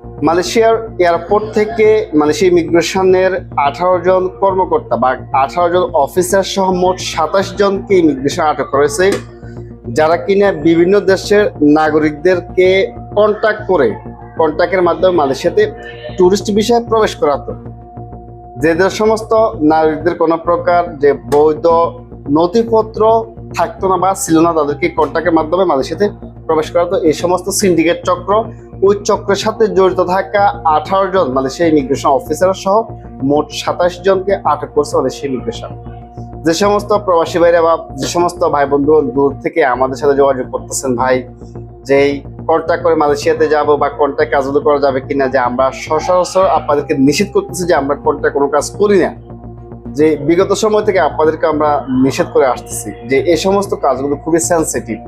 মালয়েশিয়ার এয়ারপোর্ট থেকে মালয়েশিয়া ইমিগ্রেশনের আঠারো জন কর্মকর্তা বা আঠারো জন অফিসার সহ মোট সাতাশ জনকে ইমিগ্রেশন আটক করেছে, যারা কিনা বিভিন্ন দেশের নাগরিকদেরকে কন্ট্যাক্ট করে কন্ট্যাক্টের মাধ্যমে মালয়েশিয়াতে টুরিস্ট বিষয়ে প্রবেশ করাতো। যেদের সমস্ত নাগরিকদের কোনো প্রকার যে বৈধ নথিপত্র থাকতো না বা ছিল না, তাদেরকে কন্ট্যাক্টের মাধ্যমে মালয়েশিয়াতে প্রবেশ করাতো এই সমস্ত সিন্ডিকেট চক্র, ওই চক্রের সাথে জড়িত থাকা আঠারো জন মালয়েশিয়া ইমিগ্রেশন অফিসার সহ মোট সাতাশ জনকে আটক করছে মালয়েশিয়া ইমিগ্রেশন যে সমস্ত প্রবাসী ভাইরা বা যে সমস্ত ভাই বন্ধু দূর থেকে আমাদের সাথে যোগাযোগ করতেছেন ভাই যেই কন্ট্যাক্ট করে মালয়েশিয়াতে যাব বা কন্ট্যাক্ট কাজগুলো করা যাবে কিনা, যে আমরা সচরাচর আপনাদেরকে নিষেধ করতেছি যে আমরা কন্ট্যাক্ট কোনো কাজ করি না। যে বিগত সময় থেকে আপনাদেরকে আমরা নিষেধ করে আসতেছি যে এই সমস্ত কাজগুলো খুবই সেন্সিটিভ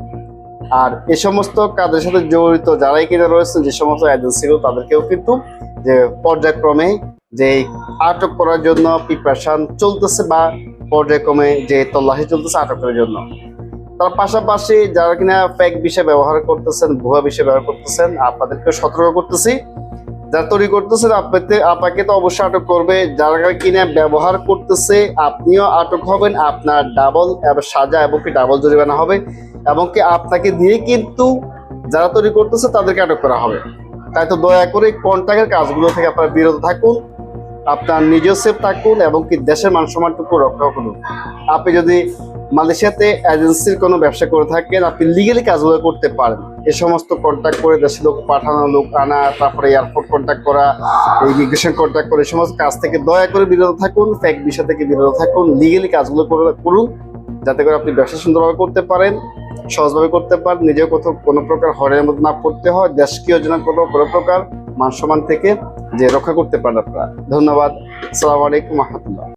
আর এ সমস্ত কাজের সাথে জড়িত, যারাই কিনা রয়েছেন, যে সমস্ত এজেন্সিগুলো তাদেরকেও কিন্তু যে পর্যায়ক্রমে যে আটক করার জন্য প্রিপারেশন চলতেছে বা পর্যায়ক্রমে যে তল্লাশি চলতেছে আটক করার জন্য। তার পাশাপাশি যারা কিনা ফেক বিষয় ব্যবহার করতেছেন, ভুয়া বিষয় ব্যবহার করতেছেন আপনাদেরকে সতর্ক করতেছি। যারা তৈরি করতেছেন, আপনাকে আপনাকে তো অবশ্যই আটক করবে। যারা কিনা ব্যবহার করতেছে, আপনিও আটক হবেন। আপনার ডাবল সাজা এবং কি ডাবল জরিমানা হবে। এবং কি আপনাকে দিয়ে কিন্তু যারা তৈরি করতেছে, তাদেরকে আটক করা হবে। তাই তো দয়া করে কন্ট্রাক্টের কাজগুলো থেকে আপনারা বিরত থাকুন। আপনার নিজেও সেফ থাকুন এবং কি দেশের মান সম্মানটুকু রক্ষা করুন। আপনি যদি মালয়েশিয়াতে এজেন্সির কোনো ব্যবসা করে থাকেন, আপনি লিগেলি কাজগুলো করতে পারেন। এ সমস্ত কন্ট্যাক্ট করে দেশে লোক পাঠানো, লোক আনা, তারপরে এয়ারপোর্ট কন্ট্যাক্ট করা ইমিগ্রেশন কন্ট্যাক্ট করে সমস্ত কাজ থেকে দয়া করে বিরত থাকুন ফ্যাক বিষয় থেকে বিরত থাকুন লিগেলি কাজগুলো করে- করুন, যাতে করে আপনি ব্যবসা সুন্দরভাবে করতে পারেন, সহজভাবে করতে পারেন, নিজেও কোথাও কোনো প্রকার হরের মধ্যে না পড়তে হয় দেশকীয় যেন কোনো কোনো প্রকার মান সম্মান থেকে যে রক্ষা করতে পারেন আপনারা। ধন্যবাদ। আসসালামু আলাইকুম রহমতুল্লাহ।